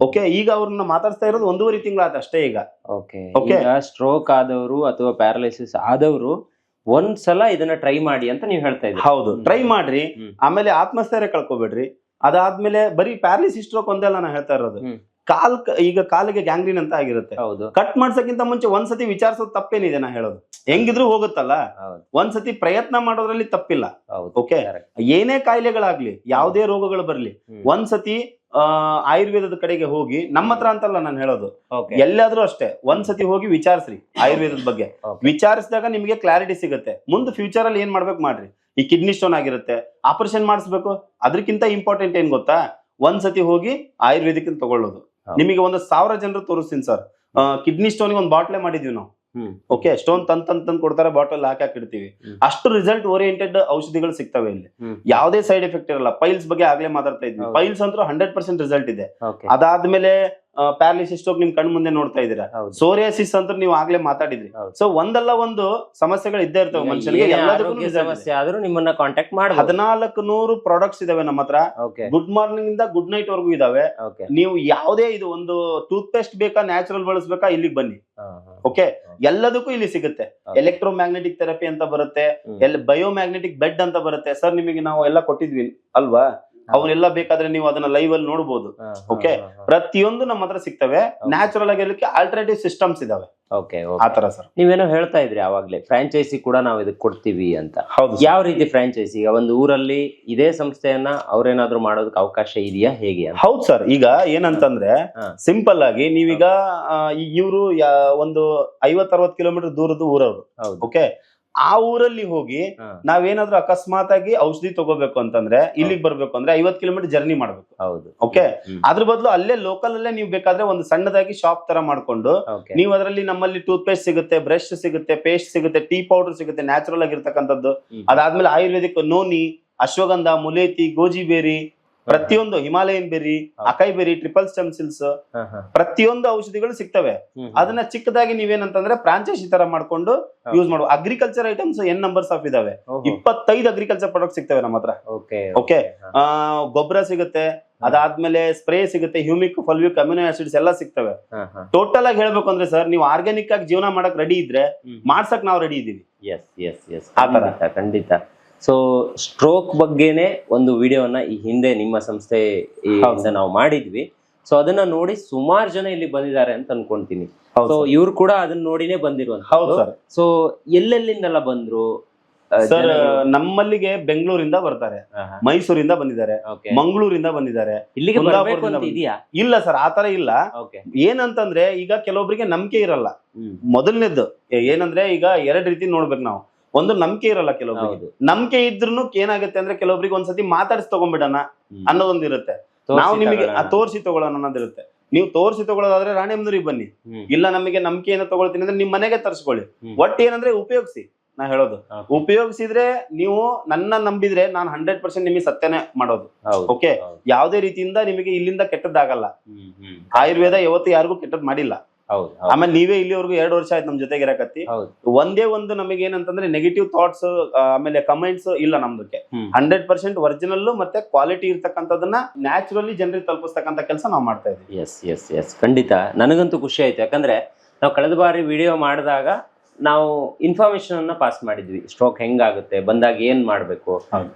S2: ಓಕೆ ಈಗ ಅವ್ರನ್ನ ಮಾತಾಡ್ತಾ ಇರೋದು ಒಂದೂವರೆ ತಿಂಗಳಾದ ಅಷ್ಟೇ ಈಗ.
S3: Okay
S2: Okay.
S3: ಈಗ ಸ್ಟ್ರೋಕ್ ಆದವರು ಅಥವಾ ಪ್ಯಾರಾಲಿಸಿಸ್ ಆದವರು ಒಂದ್ಸಲ ಇದನ್ನ ಟ್ರೈ ಮಾಡಿ ಅಂತ ನೀವು ಹೇಳ್ತಾ ಇದ್ದೀರಿ.
S2: ಹೌದು ಟ್ರೈ ಮಾಡ್ರಿ
S3: ಹ್ಮ್.
S2: ಆಮೇಲೆ ಆತ್ಮಸ್ಥೈರ್ಯ ಕಳ್ಕೊಬೇಡ್ರಿ. ಅದಾದ್ಮೇಲೆ ಬರೀ ಪ್ಯಾರಲಿಸ್ ಸ್ಟ್ರೋಕ್ ಒಂದೇ ಅಲ್ಲ ನಾನು ಹೇಳ್ತಾ ಇರೋದು.
S3: ಹ್ಮ್.
S2: ಕಾಲ್ ಕ- ಈಗ ಕಾಲಿಗೆ ಗ್ಯಾಂಗ್ರೀನ್ ಅಂತ ಆಗಿರುತ್ತೆ.
S3: ಹೌದು.
S2: ಕಟ್ ಮಾಡ್ಸಕ್ಕಿಂತ ಮುಂಚೆ ಒಂದ್ಸತಿ ವಿಚಾರಿಸೋದು ತಪ್ಪೇನಿದೆ ನಾ ಹೇಳೋದು. ಹೆಂಗಿದ್ರು ಹೋಗುತ್ತಲ್ಲ?
S3: ಹೌದು.
S2: ಒಂದ್ಸತಿ ಪ್ರಯತ್ನ ಮಾಡೋದ್ರಲ್ಲಿ ತಪ್ಪಿಲ್ಲ.
S3: ಹೌದು
S2: ಓಕೆ
S3: Correct.
S2: ಏನೇ ಕಾಯಿಲೆಗಳಾಗ್ಲಿ ಯಾವುದೇ ರೋಗಗಳು ಬರ್ಲಿ
S3: ಹ್ಮ್.
S2: ಒಂದ್ಸತಿ ಆಯುರ್ವೇದದ ಕಡೆಗೆ ಹೋಗಿ ನಮ್ಮ ಹತ್ರ ಅಂತಲ್ಲ ನಾನು ಹೇಳೋದು. ಎಲ್ಲಾದ್ರೂ ಅಷ್ಟೇ ಒಂದ್ಸತಿ ಹೋಗಿ ವಿಚಾರಿಸ್ರಿ ಆಯುರ್ವೇದದ ಬಗ್ಗೆ. ವಿಚಾರಿಸಿದಾಗ ನಿಮಗೆ ಕ್ಲಾರಿಟಿ ಸಿಗುತ್ತೆ ಮುಂದೆ ಫ್ಯೂಚರ್ ಅಲ್ಲಿ ಏನ್ ಮಾಡ್ಬೇಕು ಮಾಡ್ರಿ ಈ ಕಿಡ್ನಿ ಸ್ಟೋನ್ ಆಗಿರುತ್ತೆ ಆಪರೇಷನ್ ಮಾಡಿಸ್ಬೇಕು ಅದಕ್ಕಿಂತ ಇಂಪಾರ್ಟೆಂಟ್ ಏನ್ ಗೊತ್ತಾ ಒಂದ್ಸತಿ ಹೋಗಿ ಆಯುರ್ವೇದಿಕ್ ತಗೊಳ್ಳೋದು. ನಿಮಗೆ ಒಂದು ಸಾವಿರ ಜನರು ತೋರಿಸ್ತೀನಿ ಸರ್ ಕಿಡ್ನಿ ಸ್ಟೋನ್ ಒಂದು ಬಾಟ್ಲೆ ಮಾಡಿದ್ವಿ ನಾವು. ಓಕೆ ಸ್ಟೋನ್ ತಂದ್ ತಂದ್ ತಂದ್ ಕೊಡ್ತಾರೆ ಬಾಟಲ್ ಹಾಕಿ ಹಾಕಿಡ್ತೀವಿ. ಅಷ್ಟು ರಿಸಲ್ಟ್ ಓರಿಯೆಂಟೆಡ್ ಔಷಧಿಗಳು ಸಿಗ್ತವೆ ಇಲ್ಲಿ. ಯಾವುದೇ ಸೈಡ್ ಎಫೆಕ್ಟ್ ಇರಲ್ಲ. ಪೈಲ್ಸ್ ಬಗ್ಗೆ ಆಗ್ಲೇ ಮಾತಾಡ್ತಾ ಇದ್ವಿ. ಪೈಲ್ಸ್ ಅಂತೂ ಹಂಡ್ರೆಡ್ ಪರ್ಸೆಂಟ್ ರಿಸಲ್ಟ್ ಇದೆ. ಅದಾದ್ಮೇಲೆ ಪ್ಯಾರಾಲಿಸಿಸ್ ನಿಮ್ ಕಣ್ ಮುಂದೆ ನೋಡ್ತಾ ಇದೀರ ಸೋರಿಯಾಸಿಸ್ ಅಂತ ನೀವು ಆಗ್ಲೇ ಮಾತಾಡಿದ್ರಿ. ಸೊ ಒಂದಲ್ಲ ಒಂದು ಸಮಸ್ಯೆಗಳು ಇದ್ದೇ ಇರ್ತವೆ ಮನುಷ್ಯನಿಗೆ ಎಲ್ಲದಕ್ಕೂ
S3: ಸಮಸ್ಯೆ ಆದ್ರೂ ನಿಮ್ಮನ್ನ ಕಾಂಟ್ಯಾಕ್ಟ್ ಮಾಡಿ
S2: ಹದಿನಾಲ್ಕು ನೂರು ಪ್ರಾಡಕ್ಟ್ಸ್ ಇದಾವೆ ನಮ್ಮ ಹತ್ರ. ಗುಡ್ ಮಾರ್ನಿಂಗ್ ಇಂದ ಗುಡ್ ನೈಟ್ ವರೆಗೂ ಇದಾವೆ. ನೀವು ಯಾವುದೇ ಇದು ಒಂದು ಟೂತ್ ಪೇಸ್ಟ್ ಬೇಕಾ ನ್ಯಾಚುರಲ್ ಬಳಸ್ಬೇಕಾ ಇಲ್ಲಿಗೆ ಬನ್ನಿ. ಓಕೆ ಎಲ್ಲದಕ್ಕೂ ಇಲ್ಲಿ ಸಿಗುತ್ತೆ. ಎಲೆಕ್ಟ್ರೋ ಮ್ಯಾಗ್ನೆಟಿಕ್ ಥೆರಪಿ ಅಂತ ಬರುತ್ತೆ. ಎಲ್ಲಿ ಬಯೋ ಮ್ಯಾಗ್ನೆಟಿಕ್ ಬೆಡ್ ಅಂತ ಬರುತ್ತೆ. ಸರ್ ನಿಮಗೆ ನಾವು ಎಲ್ಲ ಕೊಟ್ಟಿದ್ವಿ ಅಲ್ವಾ? ಅವನ್ನೆಲ್ಲ ಬೇಕಾದ್ರೆ ನೀವು ಅದನ್ನ ಲೈವ್ ಅಲ್ಲಿ ನೋಡಬಹುದು ಓಕೆ ಪ್ರತಿಯೊಂದು ನಮ್ಮ ಹತ್ರ ಸಿಗ್ತವೆ. ನ್ಯಾಚುರಲ್ ಆಗಿರ್ಲಿಕ್ಕೆ ಆಲ್ಟರ್ನೇಟಿವ್ ಸಿಸ್ಟಮ್ಸ್ ಇದಾವೆ.
S3: ಓಕೆ
S2: ಆತರ ತರ ಸರ್
S3: ನೀವೇನೋ ಹೇಳ್ತಾ ಇದ್ರಿ ಅವಾಗ್ಲೇ ಫ್ರಾಂಚೈಸಿ ಕೂಡ ನಾವು ಇದಕ್ಕೆ ಕೊಡ್ತೀವಿ ಅಂತ.
S2: ಹೌದು
S3: ಯಾವ ರೀತಿ ಫ್ರಾಂಚೈಸಿ ಈಗ ಒಂದು ಊರಲ್ಲಿ ಇದೇ ಸಂಸ್ಥೆಯನ್ನ ಅವ್ರೇನಾದ್ರೂ ಮಾಡೋದಕ್ಕೆ ಅವಕಾಶ ಇದೆಯಾ? ಹೇಗೆ
S2: ಹೌದು ಸರ್ ಈಗ ಏನಂತಂದ್ರೆ. ಸಿಂಪಲ್ ಆಗಿ ನೀವೀಗ ಇವರು ಒಂದು ಐವತ್ ಅರವತ್ ಕಿಲೋಮೀಟರ್ ದೂರದ ಊರವರು. ಓಕೆ ಆ ಊರಲ್ಲಿ ಹೋಗಿ ನಾವೇನಾದ್ರು ಅಕಸ್ಮಾತ್ ಆಗಿ ಔಷಧಿ ತಗೋಬೇಕು ಅಂತಂದ್ರೆ ಇಲ್ಲಿಗೆ ಬರ್ಬೇಕು ಅಂದ್ರೆ ಐವತ್ ಕಿಲೋಮೀಟರ್ ಜರ್ನಿ ಮಾಡ್ಬೇಕು.
S3: ಹೌದು.
S2: ಓಕೆ. ಅದ್ರ ಬದಲು ಅಲ್ಲೇ ಲೋಕಲ್ ಅಲ್ಲೇ ನೀವು ಬೇಕಾದ್ರೆ ಒಂದು ಸಣ್ಣದಾಗಿ ಶಾಪ್ ತರ ಮಾಡ್ಕೊಂಡು ನೀವು ಅದರಲ್ಲಿ ನಮ್ಮಲ್ಲಿ ಟೂತ್ ಪೇಸ್ಟ್ ಸಿಗುತ್ತೆ ಬ್ರಷ್ ಸಿಗುತ್ತೆ ಪೇಸ್ಟ್ ಸಿಗುತ್ತೆ ಟೀ ಪೌಡರ್ ಸಿಗುತ್ತೆ ನ್ಯಾಚುರಲ್ ಆಗಿರ್ತಕ್ಕಂಥದ್ದು. ಅದಾದ್ಮೇಲೆ Ayurvedic noni ashwagandha mulethi goji berry ಪ್ರತಿಯೊಂದು Himalayan berry acai berry triple stem cells. ಪ್ರತಿಯೊಂದು ಔಷಧಿಗಳು ಸಿಗ್ತವೆ. ಅದನ್ನ ಚಿಕ್ಕದಾಗಿ ನೀವೇನಂತಂದ್ರೆ ಫ್ರಾಂಚೈಸಿ ತರ ಮಾಡ್ಕೊಂಡು ಯೂಸ್ ಮಾಡುವ. Agriculture items N numbers of ಇದಾವೆ. ಇಪ್ಪತ್ತೈದು ಅಗ್ರಿಕಲ್ಚರ್ ಪ್ರಾಡಕ್ಟ್ ಸಿಗ್ತವೆ ನಮ್ಮ ಹತ್ರ.
S3: ಓಕೆ.
S2: ಗೊಬ್ಬರ ಸಿಗುತ್ತೆ. ಅದಾದ್ಮೇಲೆ ಸ್ಪ್ರೇ ಸಿಗುತ್ತೆ. ಹ್ಯೂಮಿಕ್ ಫಲ್ವಿಕ್ ಅಮಿನೋ ಆಸಿಡ್ಸ್ ಎಲ್ಲ ಸಿಗ್ತವೆ. ಟೋಟಲ್ ಆಗಿ ಹೇಳ್ಬೇಕು ಅಂದ್ರೆ ಸರ್ ನೀವು ಆರ್ಗ್ಯಾನಿಕ್ ಆಗಿ ಜೀವನ ಮಾಡಕ್ ರೆಡಿ ಇದ್ರೆ. ಮಾಡ್ಸಕ್ ನಾವು ರೆಡಿ ಇದೀವಿ.
S3: ಖಂಡಿತ. ಸೊ ಸ್ಟ್ರೋಕ್ ಬಗ್ಗೆನೆ ಒಂದು ವಿಡಿಯೋನ ಈ ಹಿಂದೆ ನಿಮ್ಮ ಸಂಸ್ಥೆ. ನಾವು ಮಾಡಿದ್ವಿ. ಸೊ ಅದನ್ನ ನೋಡಿ ಸುಮಾರು ಜನ ಇಲ್ಲಿ ಬಂದಿದ್ದಾರೆ ಅಂತ ಅನ್ಕೊಂತೀನಿ. ಸೊ ಇವ್ರು ಕೂಡ ಅದನ್ನ ನೋಡಿನೇ ಬಂದಿರುವಂತ ಸೊ ಎಲ್ಲೆಲ್ಲಿಂದೆಲ್ಲ ಬಂದ್ರು?
S2: ಸರ್ ನಮ್ಮಲ್ಲಿಗೆ ಬೆಂಗಳೂರಿಂದ ಬರ್ತಾರೆ. ಮೈಸೂರಿಂದ ಬಂದಿದ್ದಾರೆ. ಮಂಗಳೂರಿಂದ ಬಂದಿದ್ದಾರೆ.
S3: ಇಲ್ಲಿಗೆ
S2: ಇಲ್ಲ ಸರ್ ಆತರ ಇಲ್ಲ. ಏನಂತಂದ್ರೆ ಈಗ ಕೆಲವೊಬ್ಬರಿಗೆ ನಂಬಿಕೆ ಇರಲ್ಲ. ಮೊದಲನೇದ್ದು. ಏನಂದ್ರೆ ಈಗ ಎರಡ್ ರೀತಿ ನೋಡ್ಬೇಕು ನಾವು. ಒಂದು ನಂಬಿಕೆ ಇರಲ್ಲ ಕೆಲವೊಬ್ಬರಿಗೆ
S3: ಹೌದು.
S2: ನಂಬಿಕೆ ಇದ್ರು ಏನಾಗುತ್ತೆ ಅಂದ್ರೆ ಕೆಲವೊಬ್ರಿಗೆ ಒಂದ್ಸತಿ ಮಾತಾಡಿಸಿ ತಗೊಂಡ್ಬಿಡಣ
S3: ಅನ್ನೋದೊಂದಿರುತ್ತೆ.
S2: ನಾವು ನಿಮಗೆ. ತೋರಿಸಿ ತಗೊಳ್ಳೋಣ ಅನ್ನೋದಿರುತ್ತೆ. ನೀವು ತೋರಿಸಿ ತಗೊಳ್ಳೋದಾದ್ರೆ ರಾಣಿಯಮ್ಮನೂರಿಗೆ ಬನ್ನಿ. ಇಲ್ಲ ನಮಗೆ ನಂಬಿಕೆಯನ್ನು ತಗೊಳ್ತೀನಿ ಅಂದ್ರೆ ನಿಮ್ ಮನೆಗೆ ತರಿಸ್ಕೊಳ್ಳಿ. ಒಟ್ಟು ಏನಂದ್ರೆ ಉಪಯೋಗಿಸಿ ನಾ ಹೇಳೋದು. ಉಪಯೋಗಿಸಿದ್ರೆ ನೀವು ನನ್ನ ನಂಬಿದ್ರೆ ನಾನು ಹಂಡ್ರೆಡ್ ಪರ್ಸೆಂಟ್ ನಿಮಗೆ ಸತ್ಯನೇ ಮಾಡೋದು. ಓಕೆ. ಯಾವುದೇ ರೀತಿಯಿಂದ ನಿಮಗೆ ಇಲ್ಲಿಂದ ಕೆಟ್ಟದ್ದಾಗಲ್ಲ. ಆಯುರ್ವೇದ ಯಾವತ್ತು ಯಾರಿಗೂ ಕೆಟ್ಟದ್ ಮಾಡಿಲ್ಲ. ಆಮೇಲೆ ನೀವೇ ಇಲ್ಲಿವರೆಗೂ ಎರಡು ವರ್ಷ ಆಯ್ತು ನಮ್ ಜೊತೆಗೆ ಇರಕತ್ತಿ.
S3: ಹೌದು.
S2: ಒಂದೇ ಒಂದು ನಮಗೆ ಏನಂತಂದ್ರೆ ನೆಗೆಟಿವ್ ಥಾಟ್ಸ್ ಆಮೇಲೆ ಕಮೆಂಟ್ಸ್ ಇಲ್ಲ ನಮ್ದಕ್ಕೆ. ಹಂಡ್ರೆಡ್ ಪರ್ಸೆಂಟ್ ಒರಿಜಿನಲ್ ಮತ್ತೆ ಕ್ವಾಲಿಟಿ ಇರ್ತಕ್ಕಂಥದನ್ನ ನ್ಯಾಚುರಲಿ ಜನರಿಗೆ ತಲುಪಿಸ್ತಕ್ಕಂಥ ಕೆಲಸ ನಾವು ಮಾಡ್ತಾ ಇದ್ದೀವಿ.
S3: ಎಸ್ ಎಸ್ ಎಸ್ ಖಂಡಿತ. ನನಗಂತೂ ಖುಷಿ ಆಯ್ತು. ಯಾಕಂದ್ರೆ ನಾವು ಕಳೆದ ಬಾರಿ ವಿಡಿಯೋ ಮಾಡಿದಾಗ ನಾವು ಇನ್ಫಾರ್ಮೇಶನ್ ಅನ್ನ ಪಾಸ್ ಮಾಡಿದ್ವಿ. ಸ್ಟ್ರೋಕ್ ಹೆಂಗಾಗುತ್ತೆ ಬಂದಾಗ ಏನ್ ಮಾಡ್ಬೇಕು?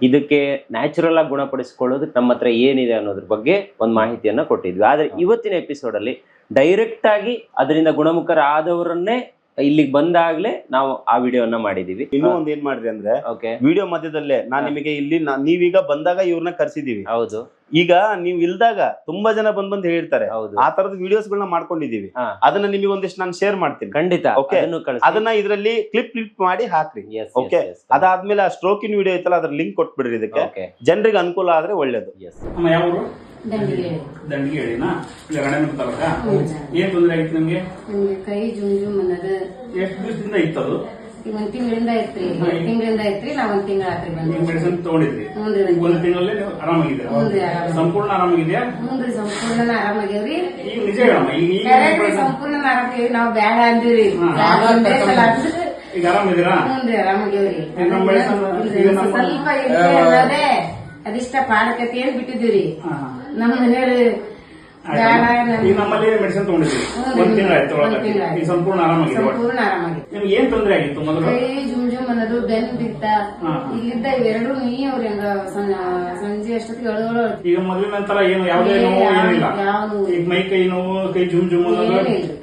S3: ಇದಕ್ಕೆ ನ್ಯಾಚುರಲ್ ಆಗಿ ಗುಣಪಡಿಸಿಕೊಳ್ಳೋದಕ್ಕೆ ನಮ್ಮ ಹತ್ರ ಏನಿದೆ ಅನ್ನೋದ್ರ ಬಗ್ಗೆ ಒಂದು ಮಾಹಿತಿಯನ್ನ ಕೊಟ್ಟಿದ್ವಿ. ಆದ್ರೆ ಇವತ್ತಿನ ಎಪಿಸೋಡ್ ಅಲ್ಲಿ ಡೈರೆಕ್ಟ್ ಆಗಿ ಅದರಿಂದ ಗುಣಮುಖರಾದವರನ್ನೇ ಇಲ್ಲಿಗೆ ಬಂದಾಗ್ಲೇ ನಾವು ಆ ವಿಡಿಯೋನ ಮಾಡಿದೀವಿ
S2: ಇನ್ನೂ ಒಂದ್ ಏನ್ ಮಾಡ್ರಿ ಅಂದ್ರೆ
S3: ಓಕೆ
S2: ವಿಡಿಯೋ ಮಧ್ಯದಲ್ಲೇ ನಾನ್. ನಿಮಗೆ ಇಲ್ಲಿ ನಾ- ನೀವೀಗ ಬಂದಾಗ ಇವ್ರನ್ನ ಕರ್ಸಿದೀವಿ
S3: ಹೌದು
S2: ಈಗ ನೀವು ಇಲ್ದಾಗ ತುಂಬಾ ಜನ ಬಂದ್ ಬಂದ್ ಹೇಳ್ತಾರೆ
S3: ಹೌದು
S2: ಆ ತರದ ವಿಡಿಯೋಸ್ ಗಳನ್ನ ಮಾಡ್ಕೊಂಡಿದೀವಿ
S3: ಹಾ.
S2: ಅದನ್ನ ನಿಮಗೆ ಒಂದಿಷ್ಟು ನಾನು ಶೇರ್ ಮಾಡ್ತೀನಿ
S3: ಖಂಡಿತ
S2: Okay.
S3: ಅದನ್ನು ಕಳಿಸಿ
S2: ಅದನ್ನ ಇದರಲ್ಲಿ ಕ್ಲಿಪ್ ಕ್ಲಿಪ್ ಮಾಡಿ ಹಾಕ್ರಿ
S3: Yes, yes,
S2: Okay.
S3: yes.
S2: ಅದಾದ್ಮೇಲೆ ಆ ಸ್ಟ್ರೋಕಿನ್ ವಿಡಿಯೋ ಐತಲ್ಲ ಅದ್ರ ಲಿಂಕ್ ಕೊಟ್ಬಿಡ್ರಿ ಇದಕ್ಕೆ
S3: Okay.
S2: ಜನರಿಗೆ ಅನುಕೂಲ ಆದ್ರೆ ಒಳ್ಳೇದು
S3: Yes.
S6: ದಂಡಿಗೆ
S7: ಹೇಳಿನಾ ಈಗ ರಣೆಮಂತ ತಾಲೂಕ ಏನ್ ತೊಂದರೆ ಆಯ್ತು ನಿಮ್ಗೆ?
S6: ನಮ್ಗೆ ಕೈ ಜುಮ್ ಜುಮ್ ಅನ್ನೋದು
S7: ಎಷ್ಟು ದಿವಸದಿಂದ ಇತ್ತದು
S6: ಈಗ ಒಂದ್ ತಿಂಗಳಿಂದ ಐತ್ರಿ ತಿಂಗಳಿಂದ ಐತ್ರಿ ನಾವ್ ಒಂದ್ ತಿಂಗಳ ಆತ್ರಿ ಬಂದ್ವಿ
S7: ಮೆಡಿಸಿನ್ ತಗೊಂಡಿದ್ರಿ.
S6: ಒಂದ್
S7: ತಿಂಗಳಲ್ಲಿ ನೀವು ಆರಾಮಾಗಿದ್ದೀರಾ? ಸಂಪೂರ್ಣ ಆರಾಮಾಗಿದ್ಯಾ
S6: ಹ್ಞೂನ್ರಿ ಸಂಪೂರ್ಣ ಆರಾಮಾಗ್ಯಾವ್ರಿ.
S7: ಈಗ ನಿಜ ಹೇಳಮ್ಮ ಈಗ ಈಗ
S6: ಸಂಪೂರ್ಣ ಆರಾಮಾಗ್ಯಾವ್ರಿ. ನಾವ್ ಬ್ಯಾಡ ಅಂದಿವ್ರಿ.
S7: ಈಗ ಆರಾಮಿದ್ದೀರಾ
S6: ಹ್ಞೂನ್ರಿ ಆರಾಮಾಗ್ಯಾವ್ರಿ. ಸ್ವಲ್ಪ ಅದಿಷ್ಟ ಪಾಡಕತಿ ಏನ್ ಬಿಟ್ಟಿದ್ದೀವ್ರಿ.
S7: ನಮ್ಮಲ್ಲಿ ಮೆಡಿಸಿನ್. ಒಂದ್. ಸಂಪೂರ್ಣ ಆರಾಮಾಗಿದೆ.
S6: ಸಂಪೂರ್ಣ
S7: ನಿಮ್ಗೆ ಏನ್ ತೊಂದರೆ ಆಗಿತ್ತು ಮೊದಲು?
S6: ಕೈ ಜುಮ್ ಜುಮ್ ಅನ್ನೋದು ಬೆನ್ ಬಿತ್ತ ಇಲ್ಲಿದ್ದ ಇವೆರಡು ನೀ ಅವ್ರಿ ಸಂಜೆ ಅಷ್ಟೊತ್ತಿಗೆ
S7: ಈಗ ಮೊದಲಿನ ನಂತರ ಏನು ಯಾವುದೇ ನೋವು ಏನಿಲ್ಲ ಈಗ ಮೈ ಕೈ ನೋವು ಕೈ ಜುಮ್ ಜುಮ್ ಅನ್ನೋದು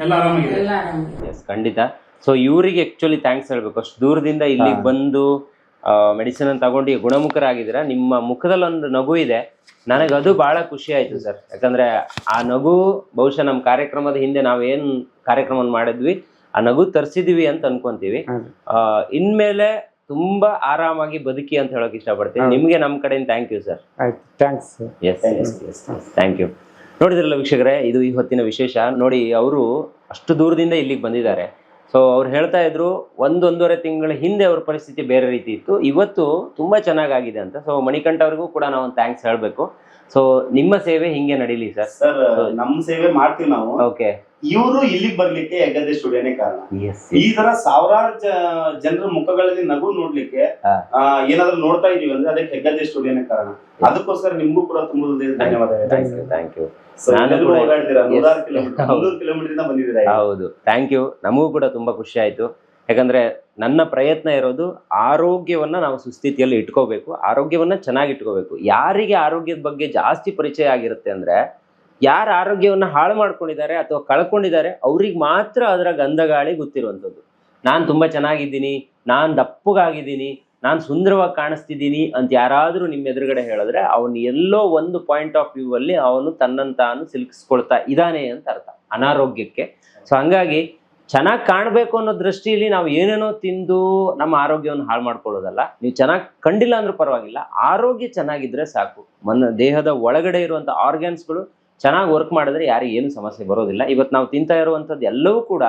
S7: ಎಲ್ಲ ಆರಾಮಾಗಿದೆ.
S6: ಎಲ್ಲ ಆರಾಮಾಗಿದೆ.
S3: ಎಸ್ ಖಂಡಿತ. ಸೊ ಇವರಿಗೆ ಆಕ್ಚುಲಿ ಥ್ಯಾಂಕ್ಸ್ ಹೇಳ್ಬೇಕು. ಅಷ್ಟು ದೂರದಿಂದ ಇಲ್ಲಿಗೆ ಬಂದು ಮೆಡಿಸಿನ್ ಅನ್ನು ತಗೊಂಡು ಗುಣಮುಖರಾಗಿದ್ದೀರ? ನಿಮ್ಮ ಮುಖದಲ್ಲಿ ಒಂದು ನಗು ಇದೆ. ನನಗೆ ಅದು ಬಹಳ ಖುಷಿ ಆಯ್ತು ಸರ್. ಯಾಕಂದ್ರೆ ಆ ನಗು ಬಹುಶಃ ನಮ್ಮ ಕಾರ್ಯಕ್ರಮದ ಹಿಂದೆ ನಾವೇನು ಕಾರ್ಯಕ್ರಮ ಮಾಡಿದ್ವಿ ಆ ನಗು ತರಿಸಿದ್ವಿ ಅಂತ ಅನ್ಕೊಂತೀವಿ. ಆ, ಇನ್ಮೇಲೆ ತುಂಬಾ ಆರಾಮಾಗಿ ಬದುಕಿ ಅಂತ ಹೇಳಕ್ ಇಷ್ಟಪಡ್ತೀನಿ.
S1: ನಿಮಗೆ
S3: ನಿಮ್ಗೆ ನಮ್ಮ ಕಡೆಯಿಂದ thank you sir
S1: thanks
S3: yes thank you ನೋಡಿದ್ರಲ್ಲ ವೀಕ್ಷಕರೇ ಇದು ಈ ಹೊತ್ತಿನ ವಿಶೇಷ. ನೋಡಿ ಅವರು ಅಷ್ಟು ದೂರದಿಂದ ಇಲ್ಲಿಗೆ ಬಂದಿದ್ದಾರೆ. ಸೊ ಅವ್ರು ಹೇಳ್ತಾ ಇದ್ರು, ಒಂದೊಂದೂವರೆ ತಿಂಗಳ ಹಿಂದೆ ಅವ್ರ ಪರಿಸ್ಥಿತಿ ಬೇರೆ ರೀತಿ ಇತ್ತು. ಇವತ್ತು ತುಂಬಾ ಚೆನ್ನಾಗಾಗಿದೆ ಅಂತ. ಸೊ ಮಣಿಕಂಠ ಅವ್ರಿಗೂ ಕೂಡ ನಾವು ಥ್ಯಾಂಕ್ಸ್ ಹೇಳಬೇಕು. ಸೊ ನಿಮ್ಮ ಸೇವೆ ಹಿಂಗೆ ನಡೀಲಿ ಸರ್?
S2: ಸರ್ ನಮ್ ಸೇವೆ ಮಾಡ್ತೀವಿ ನಾವು.
S3: ಓಕೆ
S2: ಇವರು ಇಲ್ಲಿಗೆ ಬರ್ಲಿಕ್ಕೆ ಹೆಗ್ಗದ್ದೆ ಸ್ಟುಡಿಯೋನೇ ಕಾರಣ. ಈ ತರ ಸಾವಿರಾರು ಜನರ ಮುಖಗಳಲ್ಲಿ ನಗು ನೋಡ್ಲಿಕ್ಕೆ ಏನಾದ್ರು ನೋಡ್ತಾ ಇದೀವಿ ಅಂದ್ರೆ ಅದಕ್ಕೆ ಹೆಗ್ಗದೇ ಸ್ಟುಡಿಯೋನೇ ಕಾರಣ. ಅದಕ್ಕೋಸ್ಕರ ನಿಮ್ಗೂ ಕೂಡ ತುಂಬಾ ಧನ್ಯವಾದ
S3: ಥ್ಯಾಂಕ್ ಯು
S2: ಓಡಾಡ್ತೀರಾ? ನೂರಾರು. ಕಿಲೋಮೀಟರ್. ಮುನ್ನೂರು ಕಿಲೋಮೀಟರ್ ಬಂದಿದ್ದೀರಾ
S3: ಹೌದು. ಥ್ಯಾಂಕ್ ಯು ನಮಗೂ ಕೂಡ ತುಂಬಾ ಖುಷಿ ಆಯ್ತು. ಯಾಕಂದ್ರೆ ನನ್ನ ಪ್ರಯತ್ನ ಇರೋದು ಆರೋಗ್ಯವನ್ನ ನಾವು ಸುಸ್ಥಿತಿಯಲ್ಲಿ ಇಟ್ಕೋಬೇಕು, ಆರೋಗ್ಯವನ್ನ ಚೆನ್ನಾಗಿ ಇಟ್ಕೋಬೇಕು. ಯಾರಿಗೆ ಆರೋಗ್ಯದ ಬಗ್ಗೆ ಜಾಸ್ತಿ ಪರಿಚಯ ಆಗಿರುತ್ತೆ ಅಂದ್ರೆ ಯಾರ ಆರೋಗ್ಯವನ್ನ ಹಾಳು ಮಾಡ್ಕೊಂಡಿದ್ದಾರೆ ಅಥವಾ ಕಳ್ಕೊಂಡಿದ್ದಾರೆ ಅವ್ರಿಗೆ ಮಾತ್ರ ಅದರ ಗಂಧಗಾಳಿ ಗೊತ್ತಿರುವಂಥದ್ದು. ನಾನು ತುಂಬಾ ಚೆನ್ನಾಗಿದ್ದೀನಿ, ನಾನು ದಪ್ಪಗಾಗಿದ್ದೀನಿ, ನಾನು ಸುಂದರವಾಗಿ ಕಾಣಿಸ್ತಿದ್ದೀನಿ ಅಂತ ಯಾರಾದರೂ ನಿಮ್ಮ ಎದುರುಗಡೆ ಹೇಳಿದ್ರೆ ಅವನು ಎಲ್ಲೋ ಒಂದು ಪಾಯಿಂಟ್ ಆಫ್ ವ್ಯೂ ಅಲ್ಲಿ ಅವನು ತನ್ನಂತಾನು ತಾನು ಸಿಲುಕಿಸ್ಕೊಳ್ತಾ ಇದ್ದಾನೆ ಅಂತ ಅರ್ಥ, ಅನಾರೋಗ್ಯಕ್ಕೆ. ಸೊ ಹಂಗಾಗಿ ಚೆನ್ನಾಗಿ ಕಾಣಬೇಕು ಅನ್ನೋ ದೃಷ್ಟಿಯಲ್ಲಿ ನಾವು ಏನೇನೋ ತಿಂದು ನಮ್ಮ ಆರೋಗ್ಯವನ್ನು ಹಾಳು ಮಾಡ್ಕೊಳ್ಳೋದಲ್ಲ, ನೀವು ಚೆನ್ನಾಗಿ ಕಂಡಿಲ್ಲ ಅಂದ್ರೂ ಪರವಾಗಿಲ್ಲ, ಆರೋಗ್ಯ ಚೆನ್ನಾಗಿದ್ರೆ ಸಾಕು. ಮನ, ದೇಹದ ಒಳಗಡೆ ಇರುವಂಥ ಆರ್ಗ್ಯಾನ್ಸ್ಗಳು ಚೆನ್ನಾಗಿ ವರ್ಕ್ ಮಾಡಿದ್ರೆ ಯಾರಿಗೆ ಏನು ಸಮಸ್ಯೆ ಬರೋದಿಲ್ಲ. ಇವತ್ತು ನಾವು ತಿಂತಾ ಇರುವಂಥದ್ದು ಎಲ್ಲವೂ ಕೂಡ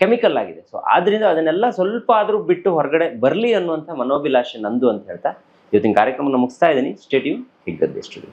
S3: ಕೆಮಿಕಲ್ ಆಗಿದೆ. ಸೊ ಆದ್ರಿಂದ ಅದನ್ನೆಲ್ಲ ಸ್ವಲ್ಪ ಆದರೂ ಬಿಟ್ಟು ಹೊರಗಡೆ ಬರಲಿ ಅನ್ನುವಂಥ ಮನೋಭಿಲಾಷೆ ನಂದು ಅಂತ ಹೇಳ್ತಾ, ಇವತ್ತಿನ ಕಾರ್ಯಕ್ರಮವನ್ನು ಮುಗಿಸ್ತಾ ಇದ್ದೀನಿ. Statue ಹಿಗ್ಗದ್ದೆ studio